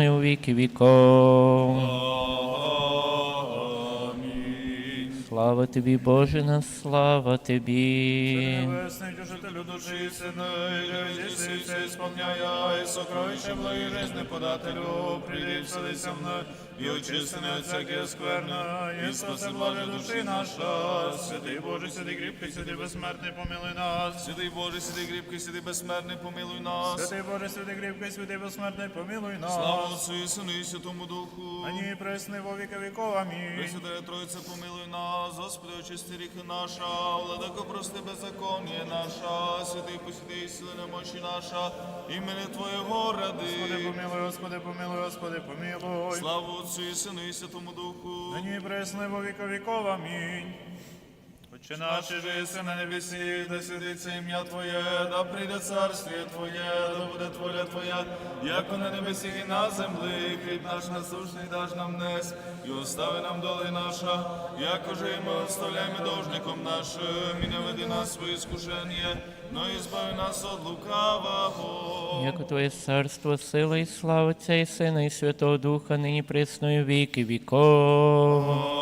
І у віки віков. Амінь. Слава тобі, Боже, на слава тобі. Небесний душителю душі сини, життя все сповняє, і сокровище жизни подателю, прийди вселися мною, і очисти не от всяке скверно, і спаси блаже душі наша. Святий Боже, святий кріпкий, святий безсмертний, помилуй нас. Святий Боже, святий кріпкий, святий безсмертний, помилуй нас. Святий Боже, святий кріпкий, святий безсмертний, помилуй нас. Слава Отцю і Сину і Святому Духу. Ані пресни во віки віков, амінь. Пресвятая Тройця, помилуй нас, Господи, очисти ріхи наша, владико прости беззаконня наша, святий посвятий сили немочі наша, імені Твоєго Господи, ради. помилуй, Господи, помилуй, Господи, помилуй. Слава Отцю і Сину і Святому Духу. Нині пресне во віка віков, амінь. Отче наш, жиси на небесі, да святиться ім'я Твоє, да прийде царствіє Твоє, да буде воля Твоя, як на небесі і на землі, хліб наш насущний даш нам нес, і остави нам доли наша, як уже і ми оставляємо должником нашим, і не веди нас в своє скушення, но і збави нас від лукавого. Яко Твоє царство, сила і слава Отця і Сина і Святого Духа, нині у віки віков.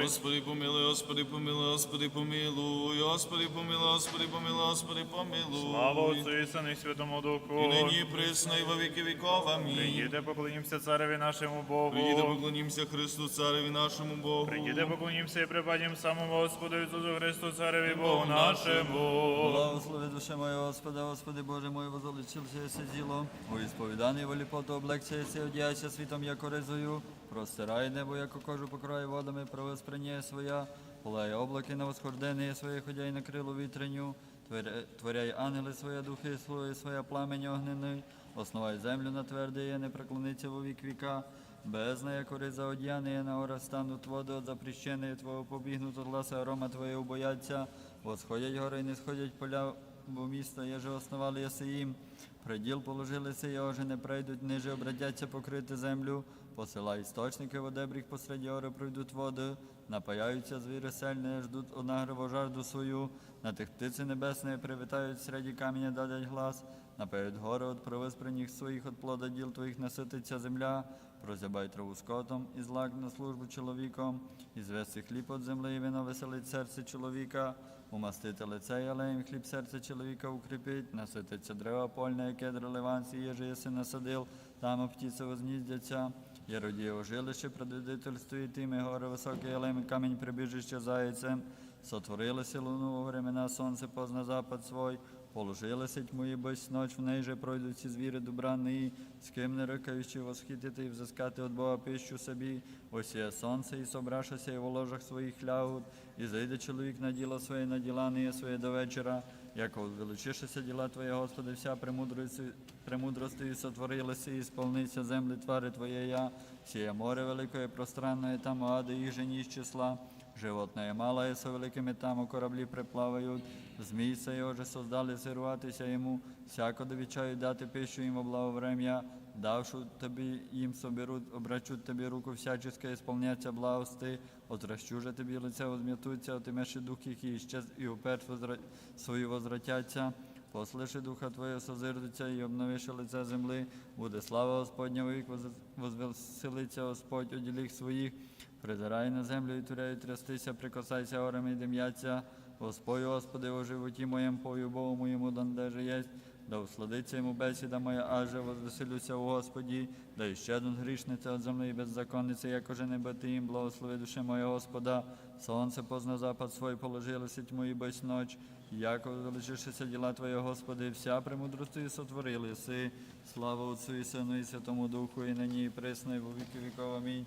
помилуй. Господи, помилуй, Господи, помилуй, Господи, помилуй, Господи, помилуй, Господи, помилуй, Господи, помилуй. Слава Отцю і Сину і Святому Духу. І нині присно, і во віки віков. Амінь. Прийдіте, поклонімося цареві нашому Богу. Прийдіте, поклонімося Христу, Цареві нашому Богу. Прийдіте, поклонімося і припадім самому Господу Ісусу Христу, цареві Богу нашому. Благослови душе моя Господа, Господи Боже мой, возоличився єси діло, у ісповіданні воліпоту облегче єси, одяйся світом, яко ризою, простирай небо, яко кожу покрой водами, провосприняє своя, полає облаки на восхождення своє, ходяй на крилу вітреню, творяй ангели своє, духи свої, своє пламень огнений, основай землю на тверде, є, не преклониться во вік віка, Бездна, яко риза одяне, на ора стануть води от запрещеної Твого побігнуть от гласа арома Твоє убояться, восходять гори, не сходять поля, бо місто єже основали єси їм. Приділ положилися, його же не прийдуть, ниже обратяться покрити землю, посилай істочники в дебріх посеред гори пройдуть води, напаяються звіри сельне, ждуть однагриво жажду свою, на тих птиці небесної привітають середі каміння дадять глас, напають гори от провиспрених своїх от плода діл твоїх насититься земля, прозябай траву скотом, і злак на службу чоловіком, і звести хліб от землі, і вино веселить серце чоловіка, умастити лице і алеєм, хліб серце чоловіка укріпить, насититься дерева польне, яке дрелеванці, єже єси насадил, там птіці возніздяться. Єродіє ожилище, предвидительствує тими гори високі, алеєм, камінь прибіжище зайцем. Сотворилися луну у времена, сонце позна запад свой, положилися тьму і без ноч, в неї же пройдуть ці звіри добрані, з ким не рикаючи восхитити і взискати від Бога пищу собі, осіє сонце і собрашася і в ложах своїх лягут, і зайде чоловік на діло своє, на діла своє до вечора, як величишися діла Твоє, Господи, вся премудрості, сотворилася і сповниться землі твари Твоєя, сіє море великої, і пространне, там ади їх жені з числа. Животное малое со великими там у кораблі приплавають, змій се його же создали сируватися йому, всяко довічають дати пищу їм во благоврем'я, давшу тобі їм соберуть, обрачуть тобі руку всяческа, ісполняться благости, отращу же тобі лице, возм'ятуться, отимеш дух і іщез, і уперт возра... свою возвратяться. Послиши духа Твоє созирдиться і обновиш лице земли, буде слава Господня вік, возвеселиться Господь оділіх своїх, призирай на землю і туряй трястися, прикасайся орами і дим'яться, Господь, Господи, о животі моєм, пою Богу моєму, донде же єсть, да усладиться йому бесіда моя, аже возвеселюся у Господі, да іщеднуть грішниця від землі беззаконниці, як уже не бати їм, благослови душе моя Господа, сонце позна запад свой, положилося тьму і без ноч, Яко величишися діла Твоє, Господи, вся премудрості сотворили си. Слава Отцю і Сину і Святому Духу, і нині, і присно, і во віки віков. Амінь.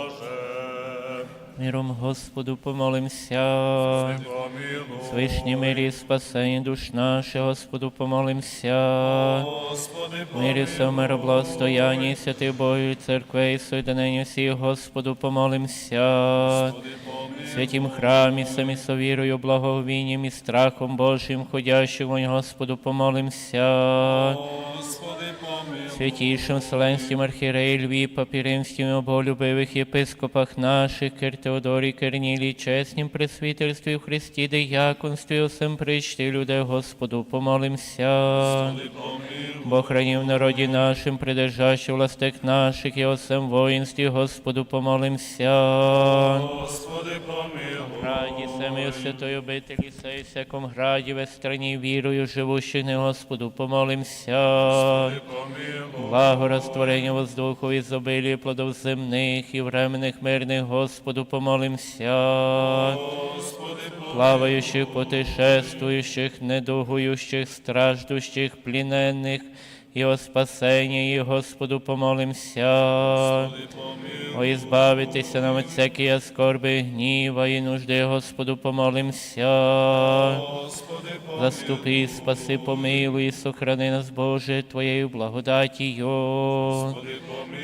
Миром Господу помолимся. Свишній мирі і спасенні душ наших, Господу помолимся. Мирі все миро благостояння, святих Божої церкви, і соєдинення всіх, Господу помолимся. Святім храмі, самі совірою, благовінням і страхом Божим, ходящим вонь, Господу помолимся. Святійшим Вселенським архіреї Льві, Папі оболюбивих єпископах наших, Кир Теодорі, Кернілі, чеснім пресвітерстві в Христі, дияконстві, усім причти, людей, Господу, помолимся. Бог хранив в народі нашим, придержащий властек наших і осем воїнстві, Господу, помолимся. Господи, помилуй. Раді семею святої обителі, сей всяком граді, весь страні вірою, живущих не Господу, помолимся. Помилуй. Благо розтворення воздуху і зобилі плодов земних і временних мирних, Господу, помолимся. Господи, Плавающих, путешествующих, недугуючих, страждущих, пліненних, і о спасенні, і Господу помолимся. О, ізбавитися нам від всякої скорби, гніва і нужди, Господу помолимся. Заступи, спаси, помилуй, і сохрани нас, Боже, Твоєю благодатію.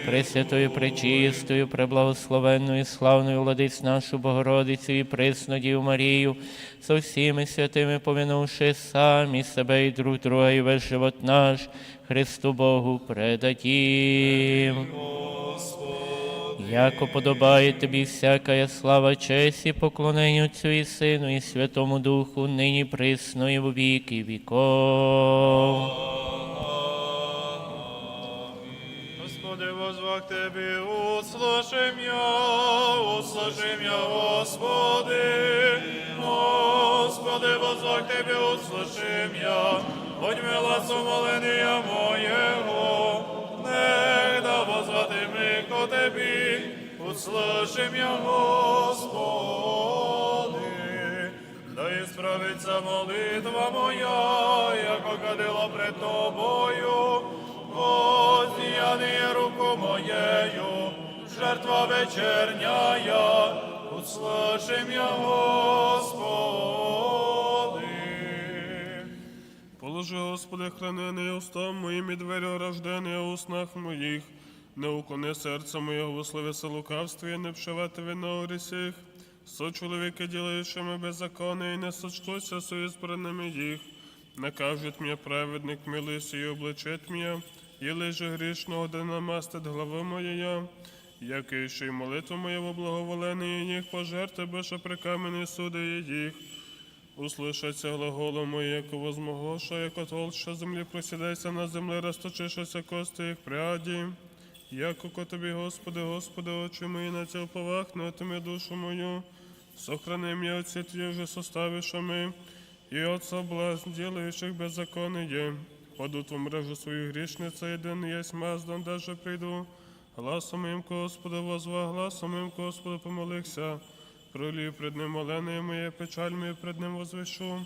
Пресвятою, пречистою, преблагословенною, славною владиць нашу Богородицю і присну Діву Марію, со всіми святими помінувши самі себе і друг друга, і весь живот наш, Христу Богу предадім. Яко подобає тобі всякая слава, честь і поклонення Отцю і Сину, і Святому Духу, нині присно і в віки віков. Господи, возвах Тебе, услышим я, услышим я, Господи. Господи, возвах Тебе, услышим я, будь мила сумоления моего, не да возвати ми ко Тебі, услышим я, Господи. Да ісправиться молитва моя, яко кадила пред Тобою, Воздіяни руку моєю, жертва вечерняя, услышим я, Господи. Положи, Господи, хранений устам моїм і двері рождені у снах моїх. Не уклони серце моє, условися лукавстві, не вшивати вино у грісіх. Со чоловіки, ділаючими беззаконне, і не сочтуся соізбраними їх. Накажуть мені праведник, милися і обличить м'я, і лиже грішного, де намастить глава моя. Який ще й молитву моє в благоволенні їх пожерти, беша при камені суди їх. Услышаться глаголом моє, яко возмогоша, яко толща землі просідайся на землі, розточишися кости їх пряді. Яко ко тобі, Господи, Господи, очі мої на цю повахне, отими душу мою. Сохрани м'я отці твої вже составішами, і от соблазн, ділаючих беззаконие. Падуть в мрежу свою грішниця, один єсть маздан, даже прийду. Гласом моїм, Господи, возва, гласом моїм, Господи, помолихся. Пролію пред ним молене моє, печаль пред ним возвишу.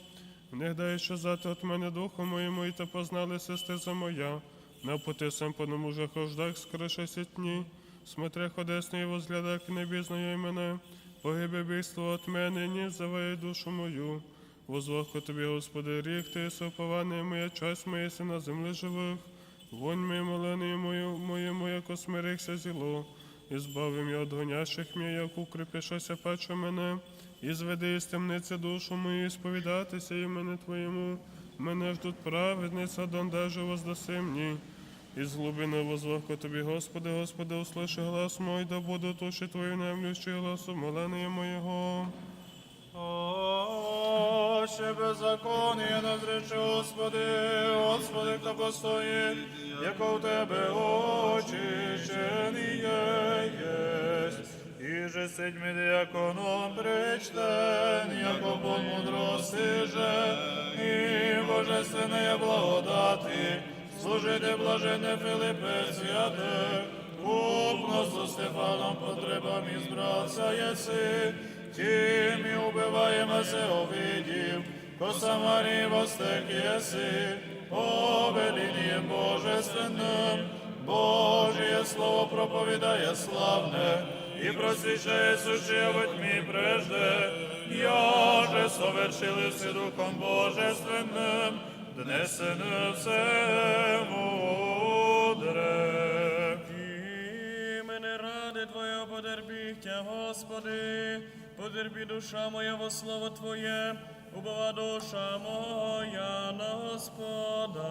Них дай що зати от мене духу моєму, і та познали сестиза моя. На пути сам по ньому же хождах, скорише сітні. Смотря ходесний возглядак, не бізнає мене. Погибе бійство от мене, ні заває душу мою. Возвоху тобі, Господи, рік, ти сопований моя часть моя си на землі живих. Вонь моє молене мою, моєму, яко смирихся зіло. І збавим я від гонящих мій, як укріпишася паче мене, і зведи із темниці душу мою, і сповідатися імені Твоєму. Мене ждуть праведниця, дондаже воздаси мені. Із глибини возваху тобі, Господи, Господи, услыши глас мой, да буду туші Твою немлющий гласу, молене моєго. Ще беззаконие назрече, Господи, Господи, хто постоїть, яко в Тебе очищені єсть. І же седьми діаконом причтен, яко по мудрости же, і божественної благодати, служити блаженне Филипе святе, купно со Стефаном потребам избрался еси, тим і убиваємо се овидів, ко Самарії востек єси, обелінієм Божественним, Божіє слово проповідає славне, и просвещая сущее во тьме прежде, я же совершил все Духом Божественным, днесены все мудре. І мене ради Твоє подербіття, Господи, подербі душа моя во слово Твоє, убава душа моя на Господа.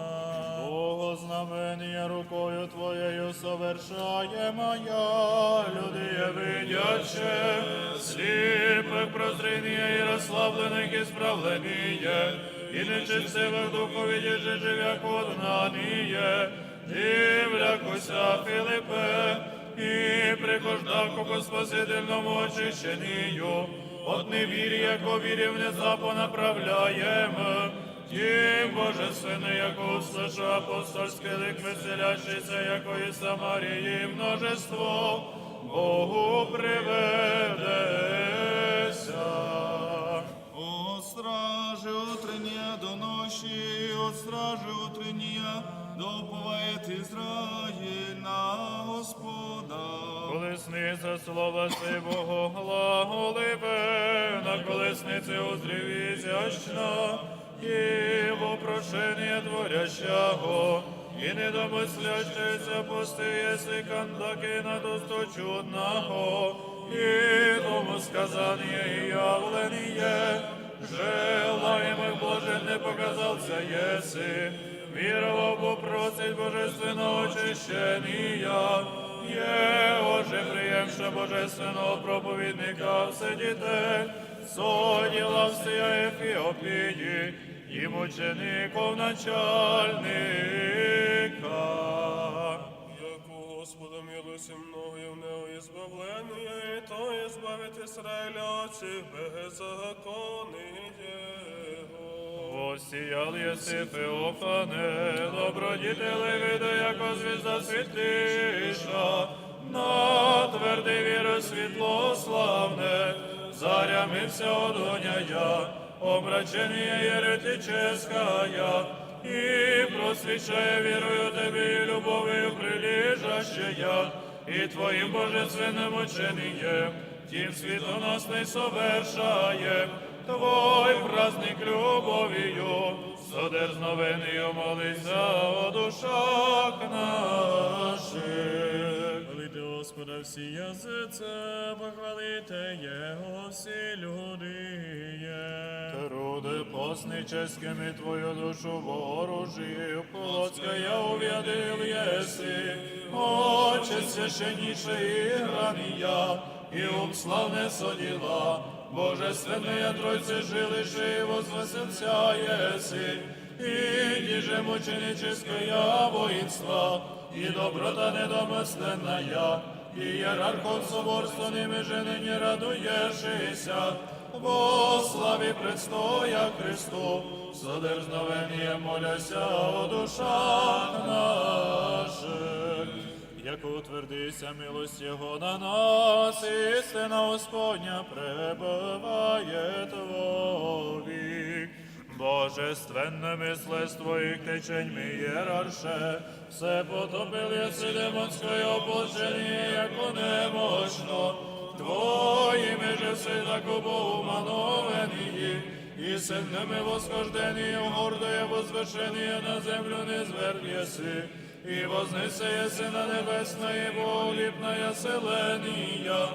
Бого знамення рукою Твоєю совершає моя, люди є видяче, сліпих прозріння і розслаблених і справленіє, і нечистивих духові же живяк однаніє, дивлякуся Филипе, і прикождав по спасительному очищенню, от невір'я, яко вірі внезапо направляємо, Тім божественний, яко услышу апостольський лик, веселящийся, яко і Самарії множество, Богу приведеся. О стражи утренняя до ночи, от стражи утренняя, да уповает Израиль на Господа. Колесниця слова Сивого глаголибе, на колесниці узрів ізящна, і в опрошення творящого, і не домислящися пусти, єси кандаки на досто чудного, і тому сказання і явлення, желаємих Боже не показався єси, вірував, бо просить божественного очищення, є оже приємше божественного проповідника сидіте, соділа всія Ефіопії, і мучеников начальника. Господа милості многих в нього і збавлення, і то і збавить Ізраїля от всіх беззаконних єси Феофане, добродітели види, яко звізда світліша, на твердий віро світло славне, зарями вся одоняя, омрачення еретическая, і просвічає вірою тебе і любов'ю прилежащая, і твоїм божественним учением, тим світоносний совершає, Твой праздник любов'ю, содерзновеною молися о душах наших. Хвалите Господа всі язице, похвалите Його всі люди. є. Труды постническими твою душу вооружив, плотска я увядил еси, очи священніше і грания, и ум славне соділа, Божественная Тройце жилище и возвысился еси, и ниже мученическое воинство, и доброта недомысленная, и иерархов соборственными же ныне радуешися, во славі предстоя Христу, содерзновення моляся о душах наших. Як утвердися милость Його на нас, істина Господня пребыває Твовік. Божественне мислес Твоїх теченьми єрарше, все потопил єси демонської ополчення, яко немощно, Твоїми же так Богу мановені, і сильними восхождені, гордое возвышение на землю не звернеси, і вознесе єси на небесне, і боліпная селенія,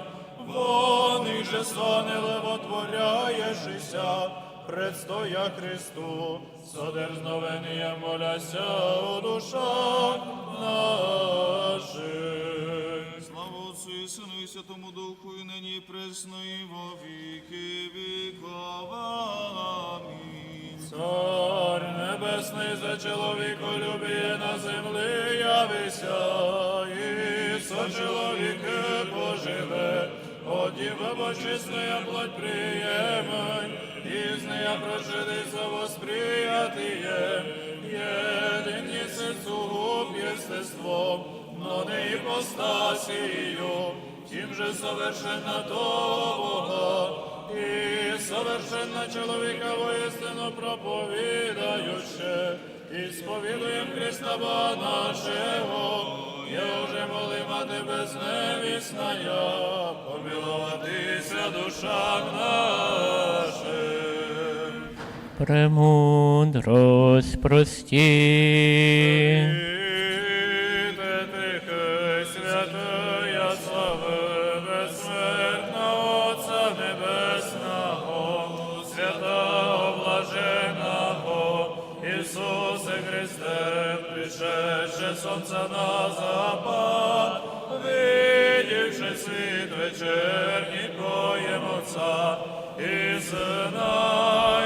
вони же стане левотворяєшися, предстоя Христу, содерзновення моляся о душах наших. Слава Отцу і Сину і Святому Духу, і нині і і во віки віков. Амінь. Цар небесний за чоловіколюбіє на землі явися, і со чоловіки поживе, от діва бочисная плоть приємай, і з нея прожидися восприятіє, єдині сугуб єстеством, но не іпостасію, тим же совершенно того, і совершенно чоловіка воістину проповідаючи, і сповідуєм Христа Бога нашого, Я уже молима тебе зневісная, помилуватися душам нашим. Премудрость прості. Пришедше сонця на запад, видівши світ вечерній Твоєм Отця і Сина,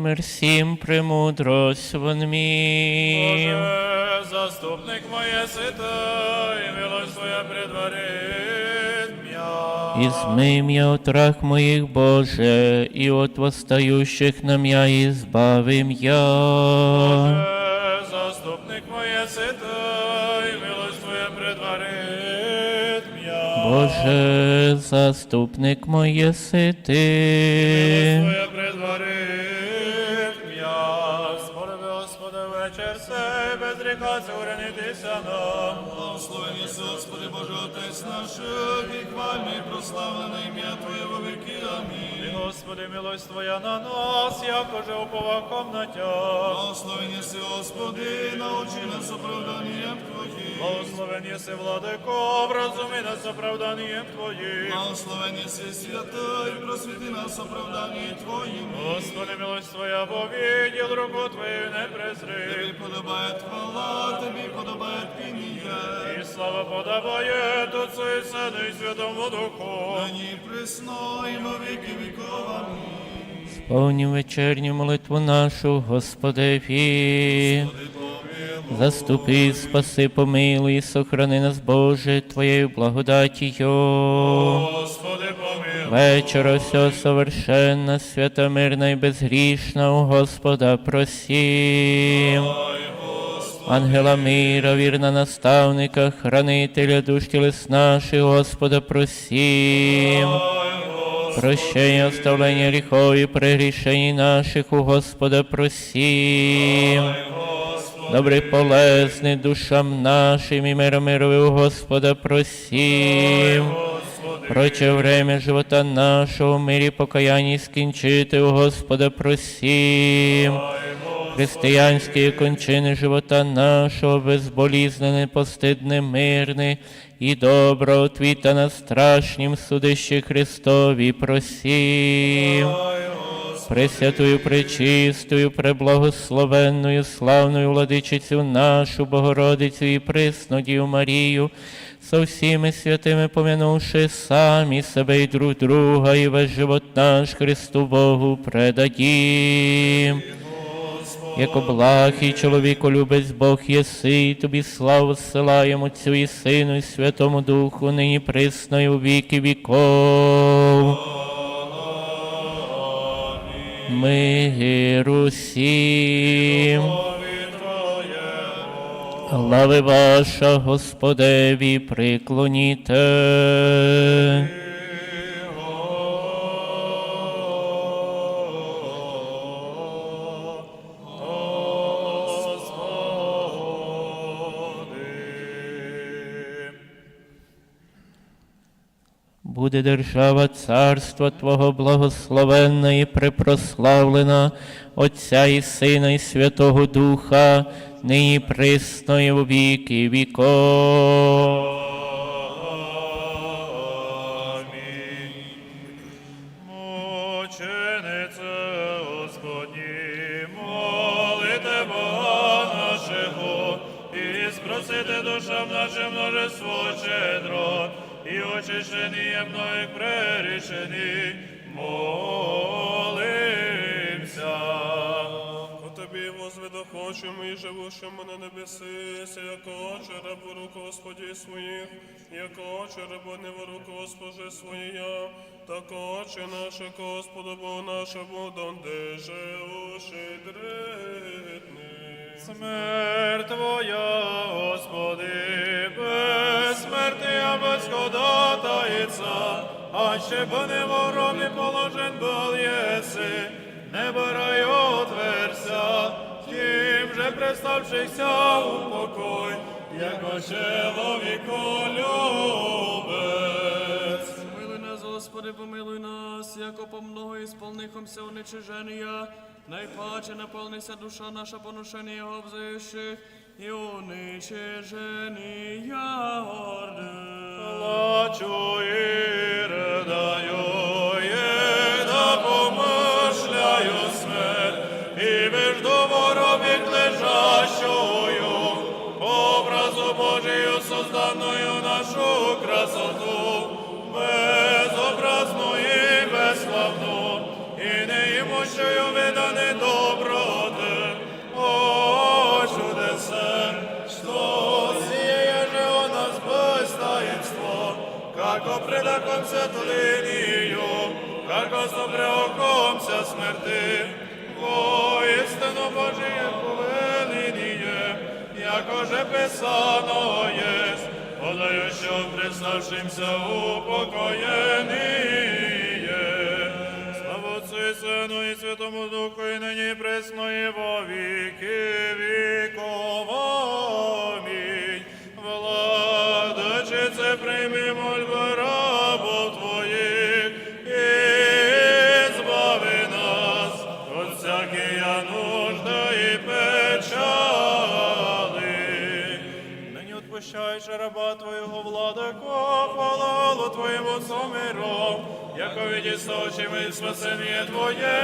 мій мерсім премудрость, вон мій. Боже, заступник моє святой, милость Твоя предварит м'я. І змий м'я от рах моїх, Боже, і от восстающих на м'я избавим я. Боже, заступник моє святой, милость Твоя предварит м'я. Боже, заступник моє сити. І прославлене ім'я Твоє. Амінь. І, Господи, милость Твоя на нас, якоже уповаком на Тя. Благословен єси, Господи, научи нас оправданням Твоїм. Благословен єси, владико, вразуми нас оправданням Твоїм. Благословен єси, святой, просвіти нас оправданням Твоїм. Господи, милость Твоя, повіділ руку Твою не Тобі подобає хвала, Тобі подобає пінія. І слава подобає Отцу і Сину і Святому Духу. Нині присно, і во віки віков. Сповні вечерню молитву нашу, Господеві. Заступи, спаси, помилуй, сохрани нас, Боже, Твоєю благодатію. Господи, помилуй. Вечора всього совершенна, свята, мирна і безгрішна у Господа просім. Ангела мира, вірна наставника, хранителя душ тілес наших, Господа просім. Прощення, оставлення гріхов і прегрішень наших у Господа просім. Добрий полезний душам нашим і мира мирови у Господа просім. Проче время живота нашого в мирі покаянні скінчити у Господа просім. Християнські кончини живота нашого безболізнене, постидне, мирне і добро отвіта на страшнім судищі Христові просім. Пресвятую, пречистою, преблагословенною, славною владичицю нашу Богородицю і приснодію Марію, со всіми святими помянувши самі себе і друг друга, і весь живот наш Христу Богу предадім. Як облахий чоловіку любець Бог єси, тобі славу зсилаємо Отцю і Сину, і Святому Духу, нині присно і у віки віков. Миру всім. Глави ваша, Господеві, приклоніте. Буде держава царства Твого благословенна і препрославлена, Отця і Сина, і Святого Духа, нині присно і в віки віков. І спросите душам нашим множество щедро, і очищені мною прерішені, молимся. По тобі возведу захочемо і живущому на небеси, яко рабу руку Господі своїх, яко в руку Госпоже своя, так очі наше Господу Богу нашому, донде уши дритни. Смерть Твоя, Господи, безсмертия безходатайца, а ще б не положен был єси, небо отверся, тим же представшихся у покой, яко чоловіко любець. Нас, Господи, помилуй нас, яко по много ісполнихомся уничиження, найпаче наповнися душа наша поношення його обзищих, і уничиження орди. Плачу і ридаю, неімущую видане доброти, о чудесе, что сие же у нас быстаинство, како предакомся тлинию, како собрякомся смерти, воистину Божие повеление, яко же писано есть, подающим приснавшимся упокоение. Слава Отцу и Сыну и Святому Духу, и ныне и пресно, и во веки веков. Аминь. Владычице, прими мольбы рабов Твоих, и избави нас от всякие нужды и печали. Ныне отпущаешь раба Твоего, Владыко, хвалу Твоему миром, яко види очами спасение Твое,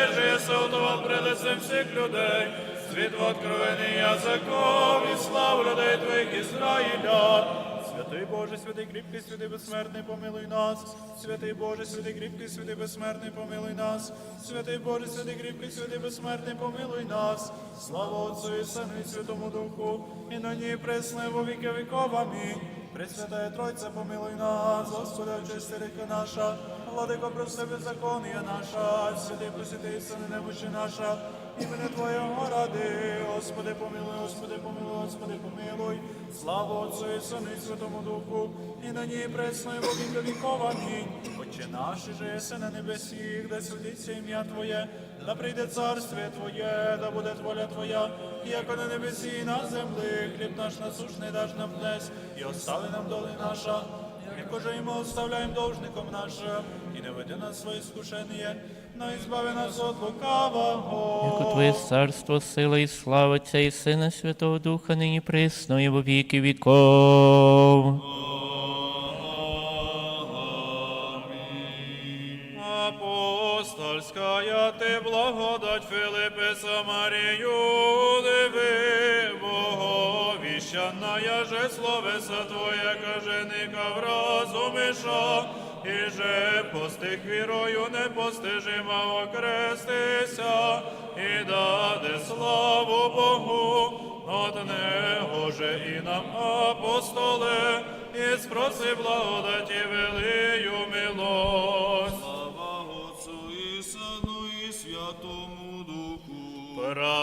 еже сотовал пред всех людей, свет в откровенный языков и славу людей Твоих Израиля. Святий Боже, святий кріпкий, святий безсмертний, помилуй нас. Святий Боже, святий кріпкий, святий безсмертний, помилуй нас. Святий Боже, святий кріпкий, святий безсмертний, помилуй нас. Слава Отцу і Сину і Святому Духу, і нині і присно, во віки віков. Амінь. Пресвятая Тройця, помилуй нас, Господи, очисти ріка наша, владико, прости беззаконія наша, святий посвятий, сини немощі наша, імені Твоєго ради, Господи, помилуй, Господи, помилуй, Господи, помилуй, слава Отцу і Сину і Святому Духу, і на ній пресно, і во віки. Амінь. Отче наш, же єси на небесі, де святиться ім'я Твоє, да прийде царствие Твоє, да буде воля Твоя, яко на небесі і на землі, хліб наш насушний даш нам днес, і остави нам доли наша, же і оставляємо должником нашим, і не веди нас в своє скушення, но избави нас от лукавого. Яко Твоє царство, сила і слава Отця і Сина Святого Духа, нині присно і во віки віков. Апостольская ты благодать Филиппе Самарию, диви, Боговіщаная же словеса Твоя, каженика в разумиша, і же постиг вірою непостижима окрестися, і даде славу Богу, от него же і нам апостоле, і спроси благодаті велию милость.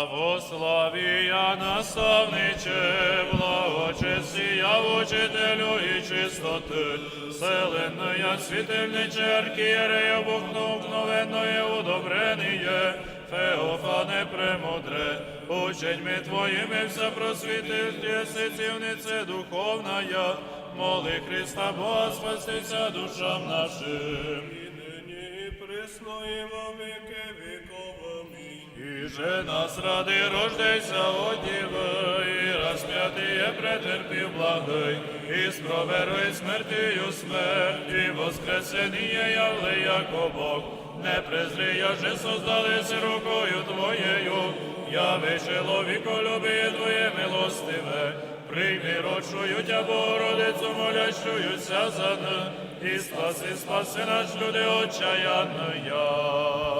Православія наставниче, благочестія учителю і чистоти, селенная світильниче, архієрея бухновенної удобреніє, Феофане премудре, ученьми твоїми все просвітив, єсицівнице духовная, моли Христа Бога, спастися душам нашим. Нині і присно і во же нас ради рождайся от Діви, і розп'ятиє претерпів благий, і спроверуй смертію смерть, і воскресеніє явли, яко Бог, не презрия же создалися рукою Твоєю, я яви чоловіколюбіє Твоє милостиве, прийми рочую тя Богородицю, молящуюся за нас, і спаси, спаси наш люди отчаянная.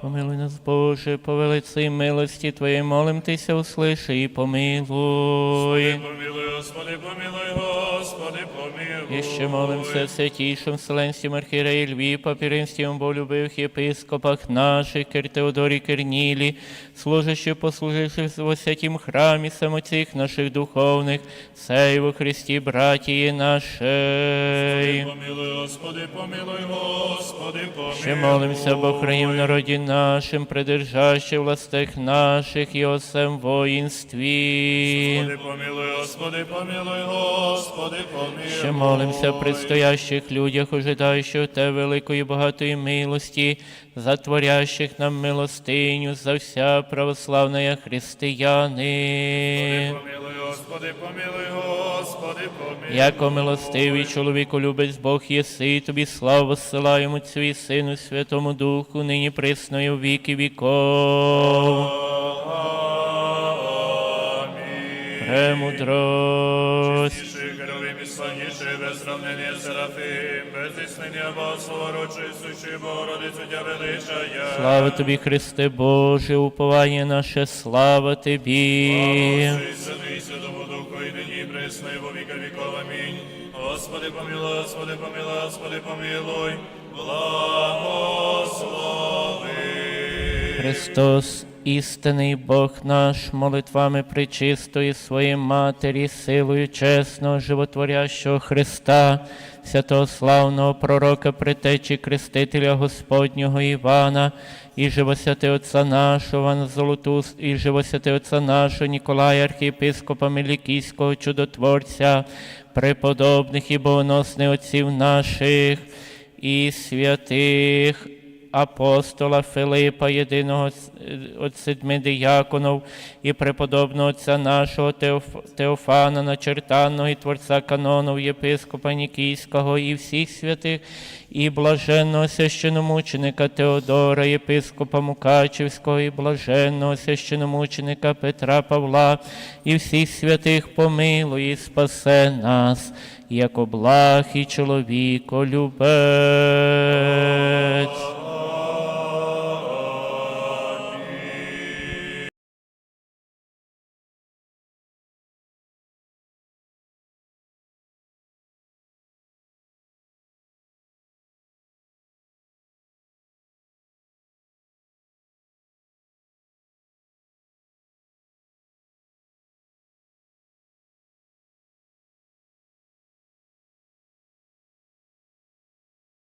Помилуй нас, Боже, по велиці милості Твоєї молимтеся, услиши і помилуй. Помилуй, Господи, помилуй, Господи, помилуй. І ще молимося святійшим Вселенським архієреї Льві, папіринським болюбивих єпископах наших, Кир Теодорі Кернілі, служащих, послуживших в святім храмі самоцих наших духовних, сей во Христі, братії нашей. Помилуй, Господи, помилуй, Господи, помилуй. Ще молимося, бо хранім народі нашим, придержаще властях наших і осем воїнстві. Господи, помилуй, Господи, помилуй, Господи, Ще молимося предстоящих людях, ожидаючих Те великої багатої милості, затворящих нам милостиню за вся православна християни. Господи, помилуй, Господи, помилуй. Яко милостивий чоловіку любець Бог єси, тобі славу зсилаємо Отцю і Сину, Святому Духу, нині присно і у віки віков. Премудрость. Славніший, без сравнення Серафим, без існення Богослова, рочисущий, Богородицю Тя величає. Слава тобі, Христе Боже, уповання наше, слава тобі. І Сину Святому Духу, і нині, і присно, і во віка віков. Амінь. Господи, помилуй, Господи, помилуй, Господи, помилуй. Благослови. Христос, істинний Бог наш, молитвами причистої своєї Матері, силою чесного, животворящого Христа, святого славного пророка, притечі Крестителя Господнього Івана, і живосяти Отця нашого Золотус, і живосяти Отця нашого Ніколая, архієпископа Мелікійського чудотворця, преподобних і богоносних отців наших і святих апостола Филипа, єдиного з- от седми дияконов, і преподобного отця нашого Теофана, начертанного і творця канонов, єпископа Нікійського, і всіх святих, і блаженного священомученика Теодора, єпископа Мукачівського, і блаженного священомученика Петра Павла, і всіх святих помилуй і спасе нас, як благ і чоловіко любець.